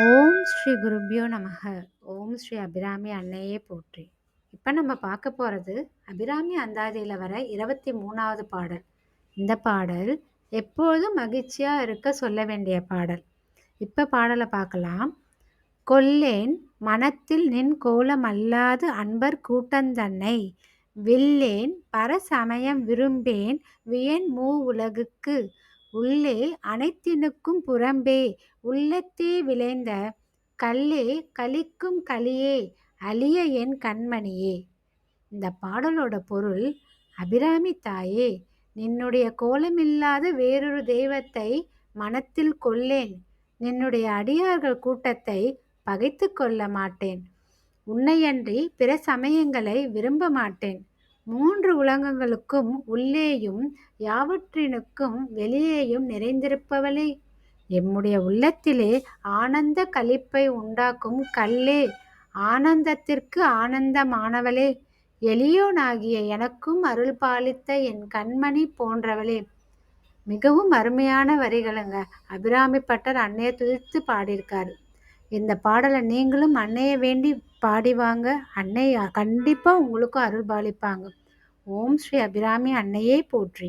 ஓம் ஸ்ரீ குருபியோ நமக. ஓம் ஸ்ரீ அபிராமி அன்னையே போற்றி. இப்போ நம்ம பார்க்க போகிறது அபிராமி அந்தாதியில் வர இருபத்தி மூணாவது பாடல். இந்த பாடல் எப்போதும் மகிழ்ச்சியாக இருக்க சொல்ல வேண்டிய பாடல். இப்போ பாடலை பார்க்கலாம். கொல்லேன் மனத்தில் நின் கோலம் அல்லாது அன்பர் கூட்டந்தன்னை. வில்லேன் பரசமயம் விரும்பேன் வியன் மூ உலகுக்கு. உள்ளே அனைத்தினுக்கும் புறம்பே. உள்ளத்தே விளைந்த கல்லே கலிக்கும் கலியே அழிய என் கண்மணியே. இந்த பாடலோட பொருள் அபிராமி தாயே நின்னுடைய கோலமில்லாத வேறொரு தெய்வத்தை மனத்தில் கொள்ளேன். நின்னுடைய அடியார்கள் கூட்டத்தை பகைத்து கொள்ள மாட்டேன். உன்னையன்றி பிற சமயங்களை விரும்ப மாட்டேன். மூன்று உலகங்களுக்கும் உள்ளேயும் யாவற்றினுக்கும் வெளியேயும் நிறைந்திருப்பவளே. எம்முடைய உள்ளத்திலே ஆனந்த களிப்பை உண்டாக்கும் கல்லே. ஆனந்தத்திற்கு ஆனந்தமானவளே. எளியோனாகிய எனக்கும் அருள் பாலித்த என் கண்மணி போன்றவளே. மிகவும் அருமையான வரிகளுங்க. அபிராமி பட்டர் அன்னையை துதித்து பாடியிருக்காரு. இந்த பாடலை நீங்களும் அன்னையை வேண்டி பாடிவாங்க. அன்னை கண்டிப்பாக உங்களுக்கும் அருள் பாலிப்பாங்க. ஓம் ஸ்ரீ அபிராமி அன்னையே போற்றி.